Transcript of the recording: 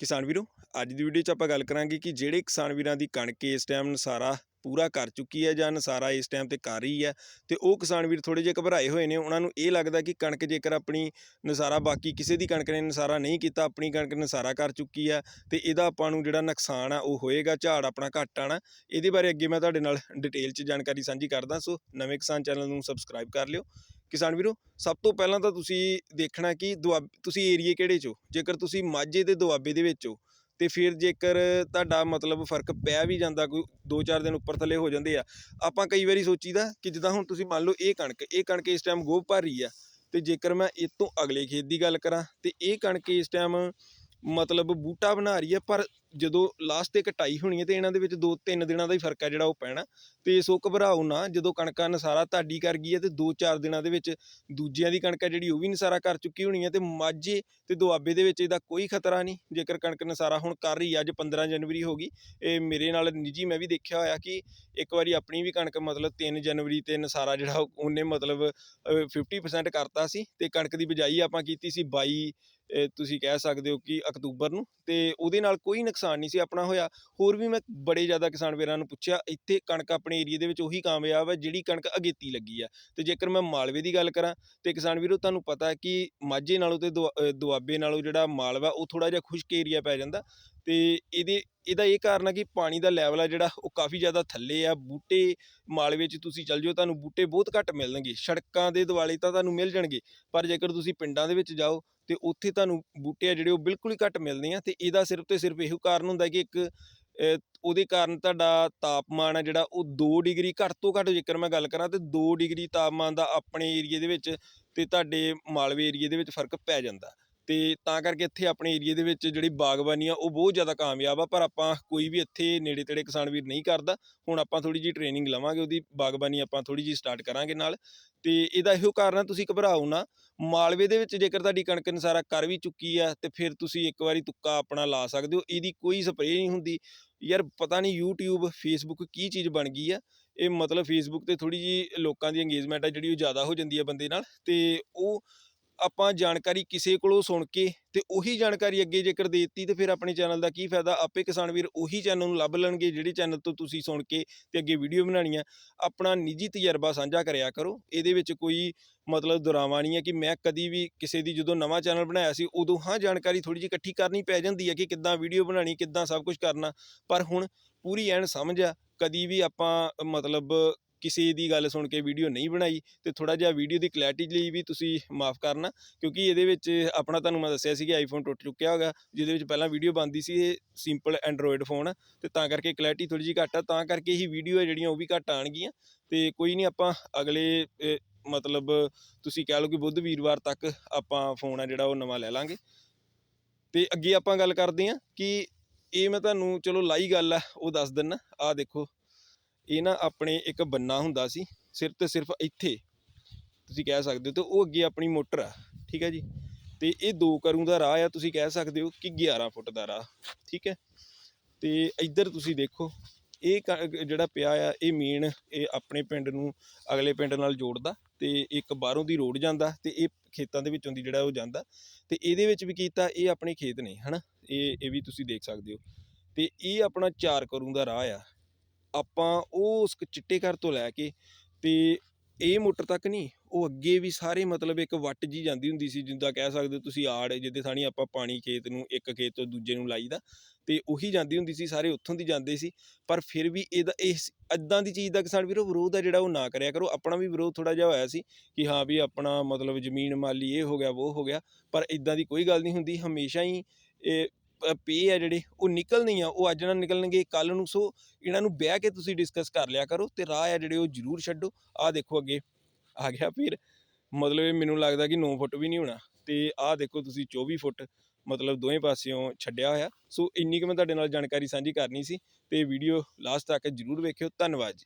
ਕਿਸਾਨ ਵੀਰੋ, ਅੱਜ ਦੀ ਵੀਡੀਓ 'ਚ ਆਪਾਂ ਗੱਲ ਕਰਾਂਗੇ ਕਿ ਜਿਹੜੇ ਕਿਸਾਨ ਵੀਰਾਂ ਦੀ ਕਣਕ ਇਸ ਟਾਈਮ ਨਸਾਰਾ ਪੂਰਾ ਕਰ ਚੁੱਕੀ ਹੈ ਜਾਂ ਨਸਾਰਾ ਇਸ ਟਾਈਮ ਤੇ ਕਰ ਰਹੀ ਹੈ ਤੇ ਉਹ ਕਿਸਾਨ ਵੀਰ ਥੋੜੇ ਜਿਹੇ ਘਬਰਾਏ ਹੋਏ ਨੇ, ਉਹਨਾਂ ਨੂੰ ਇਹ ਲੱਗਦਾ ਕਿ ਕਣਕ ਜੇਕਰ ਆਪਣੀ ਨਸਾਰਾ ਬਾਕੀ ਕਿਸੇ ਦੀ ਕਣਕ ਨੇ ਨਸਾਰਾ ਨਹੀਂ ਕੀਤਾ, ਆਪਣੀ ਕਣਕ ਨਸਾਰਾ ਕਰ ਚੁੱਕੀ ਹੈ ਤੇ ਇਹਦਾ ਆਪਾਂ ਨੂੰ ਜਿਹੜਾ ਨੁਕਸਾਨ ਆ ਉਹ ਹੋਏਗਾ, ਝਾੜ ਆਪਣਾ ਘੱਟ ਆਣਾ ਇਹਦੇ ਬਾਰੇ ਅੱਗੇ ਮੈਂ ਤੁਹਾਡੇ ਨਾਲ ਡਿਟੇਲ 'ਚ ਜਾਣਕਾਰੀ ਸਾਂਝੀ ਕਰਦਾ, ਸੋ ਨਵੇਂ ਕਿਸਾਨ ਚੈਨਲ ਨੂੰ ਸਬਸਕ੍ਰਾਈਬ ਕਰ ਲਿਓ। ਕਿਸਾਨ ਵੀਰੋ, ਸਭ ਤੋਂ ਪਹਿਲਾਂ ਤਾਂ ਤੁਸੀਂ ਦੇਖਣਾ ਕਿ ਦੁਆਬ ਤੁਸੀਂ ਏਰੀਏ ਕਿਹੜੇ 'ਚ ਹੋ? ਜੇਕਰ ਤੁਸੀਂ ਮਾਝੇ ਦੇ ਦੁਆਬੇ ਦੇ ਵਿੱਚ ਹੋ, ਤੇ ਫਿਰ ਜੇਕਰ ਤੁਹਾਡਾ ਮਤਲਬ ਫ਼ਰਕ ਪੈ ਵੀ ਜਾਂਦਾ, ਕੋਈ 2-4 ਦਿਨ ਉੱਪਰ ਥੱਲੇ ਹੋ ਜਾਂਦੇ ਆ, ਆਪਾਂ ਕਈ ਵਾਰੀ ਸੋਚੀਦਾ ਕਿ ਜਿੱਦਾਂ ਹੁਣ ਤੁਸੀਂ ਮੰਨ ਲਓ ਇਹ ਕਣਕ ਇਹ ਕਣਕ ਇਸ ਟਾਈਮ ਗੋਭ ਭਰ ਰਹੀ ਆ ਅਤੇ ਜੇਕਰ ਮੈਂ ਇਹ ਤੋਂ ਅਗਲੇ ਖੇਤ ਦੀ ਗੱਲ ਕਰਾਂ, ਤਾਂ ਇਹ ਕਣਕ ਇਸ ਟਾਈਮ ਮਤਲਬ ਬੂਟਾ ਬਣਾ ਰਹੀ ਹੈ, ਪਰ ਜਦੋਂ ਲਾਸਟ ਤੇ ਕਟਾਈ ਹੋਣੀ ਹੈ ਤੇ ਇਹਨਾਂ ਦੇ ਵਿੱਚ 2-3 ਦਿਨਾਂ ਦਾ ਹੀ ਫ਼ਰਕ ਹੈ ਜਿਹੜਾ ਉਹ ਪੈਣਾ। ਤੇ ਸੋ ਘਬਰਾਓ ਨਾ, ਜਦੋਂ ਕਣਕਾਂ ਨਸਾਰਾ ਤੁਹਾਡੀ ਕਰ ਗਈ ਹੈ ਤੇ 2-4 ਦਿਨਾਂ ਦੇ ਵਿੱਚ ਦੂਜਿਆਂ ਦੀ ਕਣਕ ਹੈ ਜਿਹੜੀ ਉਹ ਵੀ ਨਸਾਰਾ ਕਰ ਚੁੱਕੀ ਹੋਣੀ ਹੈ ਤੇ ਮਾਝੇ ਤੇ ਦੁਆਬੇ ਦੇ ਵਿੱਚ ਇਹਦਾ ਕੋਈ ਖਤਰਾ ਨਹੀਂ। ਜੇਕਰ ਕਣਕ ਨਸਾਰਾ ਹੁਣ ਕਰ ਰਹੀ ਹੈ, ਅੱਜ 15 ਜਨਵਰੀ ਹੋ ਗਈ, ਇਹ ਮੇਰੇ ਨਾਲ ਨਿੱਜੀ ਮੈਂ ਵੀ ਦੇਖਿਆ ਹੋਇਆ ਕਿ ਇੱਕ ਵਾਰੀ ਆਪਣੀ ਵੀ ਕਣਕ ਮਤਲਬ 3 ਜਨਵਰੀ ਤੇ ਨਸਾਰਾ ਜਿਹੜਾ ਉਹਨੇ ਮਤਲਬ, ਅਹ 50% ਕਰਤਾ ਸੀ ਤੇ ਕਣਕ ਦੀ ਬਿਜਾਈ ਆਪਾਂ ਕੀਤੀ ਸੀ 22 ਤੁਸੀਂ ਕਹਿ ਸਕਦੇ ਹੋ ਕਿ ਅਕਤੂਬਰ ਨੂੰ ਤੇ ਉਹਦੇ ਨਾਲ ਕੋਈ ਨੁਕਸਾਨ ਨਹੀਂ ਸੀ ਆਪਣਾ ਹੋਇਆ। ਹੋਰ ਵੀ ਮੈਂ ਬੜੇ ਜ਼ਿਆਦਾ ਕਿਸਾਨ ਵੀਰਾਂ ਨੂੰ ਪੁੱਛਿਆ, ਇੱਥੇ ਕਣਕ ਆਪਣੇ ਏਰੀਆ ਦੇ ਵਿੱਚ ਉਹੀ ਕਾਮਯਾਬ ਹੈ ਜਿਹੜੀ ਕਣਕ ਅਗੇਤੀ ਲੱਗੀ ਆ। ਤੇ ਜੇਕਰ ਮੈਂ ਮਾਲਵੇ ਦੀ ਗੱਲ ਕਰਾਂ ਤੇ ਕਿਸਾਨ ਵੀਰੋ, ਤੁਹਾਨੂੰ ਪਤਾ ਹੈ ਕਿ ਮਾਝੇ ਨਾਲੋਂ ਤੇ ਦੁਆ- ਦੁਆਬੇ ਨਾਲੋਂ ਜਿਹੜਾ ਮਾਲਵਾ ਉਹ ਥੋੜਾ ਜਿਹਾ ਖੁਸ਼ਕ ਏਰੀਆ ਪੈ ਜਾਂਦਾ ਤੇ ਇਹਦੇ, ਇਹਦਾ ਇਹ ਕਾਰਨ ਆ ਕਿ ਪਾਣੀ ਦਾ ਲੈਵਲ ਆ ਜਿਹੜਾ, ਉਹ ਕਾਫੀ ਜ਼ਿਆਦਾ ਥੱਲੇ ਆ। ਬੂਟੇ ਮਾਲਵੇ 'ਚ ਤੁਸੀਂ ਚੱਲ ਜਾਓ, ਤੁਹਾਨੂੰ ਬੂਟੇ ਬਹੁਤ ਘੱਟ ਮਿਲਣਗੇ। ਸੜਕਾਂ ਦੇ ਦੁਆਲੇ ਤਾਂ ਤੁਹਾਨੂੰ ਮਿਲ ਜਾਣਗੇ, ਪਰ ਜੇਕਰ ਤੁਸੀਂ ਪਿੰਡਾਂ ਦੇ ਵਿੱਚ ਜਾਓ ਤੇ ਉੱਥੇ ਤੁਹਾਨੂੰ ਬੂਟੇ ਆ ਜਿਹੜੇ ਉਹ ਬਿਲਕੁਲ ਹੀ ਘੱਟ ਮਿਲਦੇ ਆ ਤੇ ਇਹਦਾ ਸਿਰਫ ਤੇ ਸਿਰਫ ਇਹੋ ਕਾਰਨ ਹੁੰਦਾ ਕਿ ਇੱਕ ਉਹਦੇ ਕਾਰਨ ਤੁਹਾਡਾ ਤਾਪਮਾਨ ਆ ਜਿਹੜਾ ਉਹ 2 ਡਿਗਰੀ ਘੱਟ ਤੋਂ ਘੱਟ ਜੇਕਰ ਮੈਂ ਗੱਲ ਕਰਾਂ ਤੇ 2 ਡਿਗਰੀ ਤਾਪਮਾਨ ਦਾ ਆਪਣੇ ਏਰੀਏ ਦੇ ਵਿੱਚ ਤੇ ਤੁਹਾਡੇ ਮਾਲਵੇ ਏਰੀਏ ਦੇ ਵਿੱਚ ਫ਼ਰਕ ਪੈ ਜਾਂਦਾ। ਤੇ ਤਾਂ ਕਰਕੇ ਇੱਥੇ ਆਪਣੇ ਏਰੀਏ ਦੇ ਵਿੱਚ ਜਿਹੜੀ ਬਾਗਬਾਨੀ ਆ, ਉਹ ਬਹੁਤ ਜ਼ਿਆਦਾ ਕਾਮਯਾਬ ਆ, ਪਰ ਆਪਾਂ ਕੋਈ ਵੀ ਇੱਥੇ ਨੇੜੇ ਤੇੜੇ ਕਿਸਾਨ ਵੀਰ ਨਹੀਂ ਕਰਦਾ। ਹੁਣ ਆਪਾਂ ਥੋੜੀ ਜੀ ਟ੍ਰੇਨਿੰਗ ਲਵਾਂਗੇ, ਉਹਦੀ ਬਾਗਬਾਨੀ ਆਪਾਂ ਥੋੜੀ ਜੀ ਸਟਾਰਟ ਕਰਾਂਗੇ ਨਾਲ। ਤੇ ਇਹਦਾ ਇਹੋ ਕਾਰਨ ਆ, ਤੁਸੀਂ ਘਬਰਾਓ ਨਾ। ਮਾਲਵੇ ਦੇ ਵਿੱਚ ਜੇਕਰ ਤੁਹਾਡੀ ਕਣਕ ਨਸਾਰਾ ਕਰ ਵੀ ਚੁੱਕੀ ਆ, ਤੇ ਫਿਰ ਤੁਸੀਂ ਇੱਕ ਵਾਰੀ ਤੁੱਕਾ ਆਪਣਾ ਲਾ ਸਕਦੇ ਹੋ। ਇਹਦੀ ਕੋਈ ਸਪਰੇਅ ਨਹੀਂ ਹੁੰਦੀ। ਯਾਰ ਪਤਾ ਨਹੀਂ YouTube, Facebook ਕੀ ਚੀਜ਼ ਬਣ ਗਈ ਆ। ਇਹ ਮਤਲਬ Facebook ਤੇ ਥੋੜੀ ਜੀ ਲੋਕਾਂ ਦੀ ਇੰਗੇਜਮੈਂਟ ਆ, ਜਿਹੜੀ ਉਹ ਜ਼ਿਆਦਾ ਹੋ ਜਾਂਦੀ ਆ ਬੰਦੇ ਨਾਲ। ਤੇ ਉਹ ਆਪਾਂ ਜਾਣਕਾਰੀ ਕਿਸੇ ਕੋਲੋਂ ਸੁਣ ਕੇ ਤੇ ਉਹੀ ਜਾਣਕਾਰੀ ਅੱਗੇ ਜੇਕਰ ਦੇ ਦਿੱਤੀ, ਤੇ ਫਿਰ ਆਪਣੇ ਚੈਨਲ ਦਾ ਕੀ ਫਾਇਦਾ? ਆਪੇ ਕਿਸਾਨ ਵੀਰ ਉਹੀ ਚੈਨਲ ਨੂੰ ਲੱਭ ਲੈਣਗੇ ਜਿਹੜੇ ਚੈਨਲ ਤੋਂ ਤੁਸੀਂ ਸੁਣ ਕੇ ਤੇ ਅੱਗੇ ਵੀਡੀਓ ਬਣਾਉਣੀ ਆ ਆਪਣਾ ਨਿੱਜੀ ਤਜਰਬਾ ਸਾਂਝਾ ਕਰਿਆ ਕਰੋ। ਇਹਦੇ ਵਿੱਚ ਕੋਈ ਮਤਲਬ ਦੁਰਾਵਾ ਨਹੀਂ ਹੈ ਕਿ ਮੈਂ ਕਦੀ ਵੀ ਕਿਸੇ ਦੀ ਜਦੋਂ ਨਵਾਂ ਚੈਨਲ ਬਣਾਇਆ ਸੀ, ਉਦੋਂ ਹਾਂ ਜਾਣਕਾਰੀ ਥੋੜੀ ਜਿਹੀ ਇਕੱਠੀ ਕਰਨੀ ਪੈ ਜਾਂਦੀ ਹੈ ਕਿ ਕਿੱਦਾਂ ਵੀਡੀਓ ਬਣਾਉਣੀ, ਕਿੱਦਾਂ ਸਭ ਕੁਝ ਕਰਨਾ। ਪਰ ਹੁਣ ਪੂਰੀ ਐਨ ਸਮਝ ਆ, ਕਦੀ ਵੀ ਆਪਾਂ ਮਤਲਬ ਕਿਸੇ ਦੀ ਗੱਲ ਸੁਣ ਕੇ ਵੀਡੀਓ ਨਹੀਂ ਬਣਾਈ ਤੇ ਥੋੜਾ ਜਿਹਾ ਵੀਡੀਓ ਦੀ ਕਲੈਰਿਟੀ ਲਈ ਵੀ ਤੁਸੀਂ ਮਾਫ ਕਰਨਾ, ਕਿਉਂਕਿ ਇਹਦੇ ਵਿੱਚ ਆਪਣਾ ਤੁਹਾਨੂੰ ਮੈਂ ਦੱਸਿਆ ਸੀ ਕਿ ਆਈਫੋਨ ਟੁੱਟ ਚੁੱਕਿਆ ਹੋਗਾ, ਜਿਹਦੇ ਵਿੱਚ ਪਹਿਲਾਂ ਵੀਡੀਓ ਬਣਦੀ ਸੀ ਇਹ ਸਿੰਪਲ ਐਂਡਰੋਇਡ ਫੋਨ ਤੇ ਤਾਂ ਕਰਕੇ ਕਲੈਰਿਟੀ ਥੋੜੀ ਜਿਹੀ ਘੱਟ ਆ, ਤਾਂ ਕਰਕੇ ਹੀ ਵੀਡੀਓ ਹੈ ਜਿਹੜੀਆਂ ਉਹ ਵੀ ਘੱਟ ਆਣਗੀਆਂ ਤੇ ਕੋਈ ਨਹੀਂ ਆਪਾਂ ਅਗਲੇ ਮਤਲਬ ਤੁਸੀਂ ਕਹਿ ਲਓ ਕਿ ਬੁੱਧ ਵੀਰਵਾਰ ਤੱਕ ਆਪਾਂ ਫੋਨ ਆ ਜਿਹੜਾ ਉਹ ਨਵਾਂ ਲੈ ਲਾਂਗੇ। ਤੇ ਅੱਗੇ ਆਪਾਂ ਗੱਲ ਕਰਦੇ ਹਾਂ ਕਿ ਇਹ ਮੈਂ ਤੁਹਾਨੂੰ ਚਲੋ ਲਾਈ ਗੱਲ ਆ, ਉਹ ਦੱਸ ਦਿੰਨਾ, ਆਹ ਦੇਖੋ ਇਹ ਨਾ ਆਪਣੇ ਇੱਕ ਬੰਨਾ ਹੁੰਦਾ ਸੀ ਸਿਰਫ ਤੇ ਸਿਰਫ ਇੱਥੇ, ਤੁਸੀਂ ਕਹਿ ਸਕਦੇ ਹੋ, ਤੇ ਉਹ ਅੱਗੇ ਆਪਣੀ ਮੋਟਰ ਆ, ਠੀਕ ਹੈ ਜੀ? ਤੇ ਇਹ ਦੋ ਕਰੂ ਦਾ ਰਾਹ ਆ, ਤੁਸੀਂ ਕਹਿ ਸਕਦੇ ਹੋ ਕਿ 11 ਫੁੱਟ ਦਾ ਰਾਹ, ਠੀਕ ਹੈ ਤੇ ਇੱਧਰ ਤੁਸੀਂ ਦੇਖੋ, ਇਹ ਕ- ਜਿਹੜਾ ਪਿਆ ਆ, ਇਹ ਮੇਨ, ਇਹ ਆਪਣੇ ਪਿੰਡ ਨੂੰ ਅਗਲੇ ਪਿੰਡ ਨਾਲ ਜੋੜਦਾ, ਤੇ ਇੱਕ ਬਾਹਰੋਂ ਦੀ ਰੋਡ ਜਾਂਦਾ, ਤੇ ਇਹ ਖੇਤਾਂ ਦੇ ਵਿੱਚੋਂ ਦੀ ਜਿਹੜਾ ਉਹ ਜਾਂਦਾ, ਤੇ ਇਹਦੇ ਵਿੱਚ ਵੀ ਕੀਤਾ, ਇਹ ਆਪਣੇ ਖੇਤ ਨੇ, ਹਨਾ? ਇਹ ਇਹ ਵੀ ਤੁਸੀਂ ਦੇਖ ਸਕਦੇ ਹੋ। ਤੇ ਇਹ ਆਪਣਾ ਚਾਰ ਕਰੂ ਦਾ ਰਾਹ ਆ ਆਪਾਂ ਉਹ ਉਸ ਚਿੱਟੇ ਘਰ ਤੋਂ ਲੈ ਕੇ ਤੇ ਇਹ ਮੋਟਰ ਤੱਕ ਨਹੀਂ, ਉਹ ਅੱਗੇ ਵੀ ਸਾਰੇ ਮਤਲਬ ਇੱਕ ਵੱਟ ਜੀ ਜਾਂਦੀ ਹੁੰਦੀ ਸੀ, ਜਿੱਦਾਂ ਕਹਿ ਸਕਦੇ ਹੋ ਤੁਸੀਂ ਆੜ ਜਿੱਦੇ ਥਾਣੀ ਆਪਾਂ ਪਾਣੀ ਖੇਤ ਨੂੰ, ਇੱਕ ਖੇਤ ਤੋਂ ਦੂਜੇ ਨੂੰ ਲਾਈਦਾ ਤੇ ਉਹੀ ਜਾਂਦੀ ਹੁੰਦੀ ਸੀ, ਸਾਰੇ ਉੱਥੋਂ ਦੀ ਜਾਂਦੇ ਸੀ, ਪਰ ਫਿਰ ਵੀ ਇਹਦਾ ਇਸ ਅੱਦਾਂ ਦੀ ਚੀਜ਼ ਦਾ ਕਿਸਾਨ ਵੀਰੋ ਵਿਰੋਧ ਆ ਜਿਹੜਾ ਉਹ ਨਾ ਕਰਿਆ ਕਰੋ, ਆਪਣਾ ਵੀ ਵਿਰੋਧ ਥੋੜਾ ਜਿਹਾ ਹੋਇਆ ਸੀ ਕਿ ਹਾਂ ਵੀ ਆਪਣਾ ਮਤਲਬ ਜ਼ਮੀਨ ਮਾਲੀ ਇਹ ਹੋ ਗਿਆ ਉਹ ਹੋ ਗਿਆ, ਪਰ ਇਦਾਂ ਦੀ ਕੋਈ ਗੱਲ ਨਹੀਂ ਹੁੰਦੀ, ਹਮੇਸ਼ਾ ਹੀ ਇਹ ਪੇ ਆ ਜਿਹੜੇ, ਉਹ ਨਿਕਲਣੀ ਆ, ਉਹ ਅੱਜ ਨਾ ਨਿਕਲਣਗੇ ਕੱਲ ਨੂੰ, ਸੋ ਇਹਨਾਂ ਨੂੰ ਬਹਿ ਕੇ ਤੁਸੀਂ ਡਿਸਕਸ ਕਰ ਲਿਆ ਕਰੋ ਤੇ ਰਾਹ ਆ ਜਿਹੜੇ ਉਹ ਜ਼ਰੂਰ ਛੱਡੋ। ਆਹ ਦੇਖੋ ਅੱਗੇ, ਆ ਗਿਆ ਫਿਰ। ਮਤਲਬ ਇਹ ਮੈਨੂੰ ਲੱਗਦਾ ਕਿ 9 ਫੁੱਟ ਵੀ ਨਹੀਂ ਹੋਣਾ ਤੇ ਆਹ ਦੇਖੋ ਤੁਸੀਂ 24 ਫੁੱਟ, ਮਤਲਬ ਦੋਵੇਂ ਪਾਸਿਓਂ ਛੱਡਿਆ ਹੋਇਆ। ਸੋ ਇੰਨੀ ਕੁ ਮੈਂ ਤੁਹਾਡੇ ਨਾਲ ਜਾਣਕਾਰੀ ਸਾਂਝੀ ਕਰਨੀ ਸੀ ਤੇ ਵੀਡੀਓ ਲਾਸਟ ਤੱਕ ਜ਼ਰੂਰ ਵੇਖਿਓ। ਧੰਨਵਾਦ ਜੀ।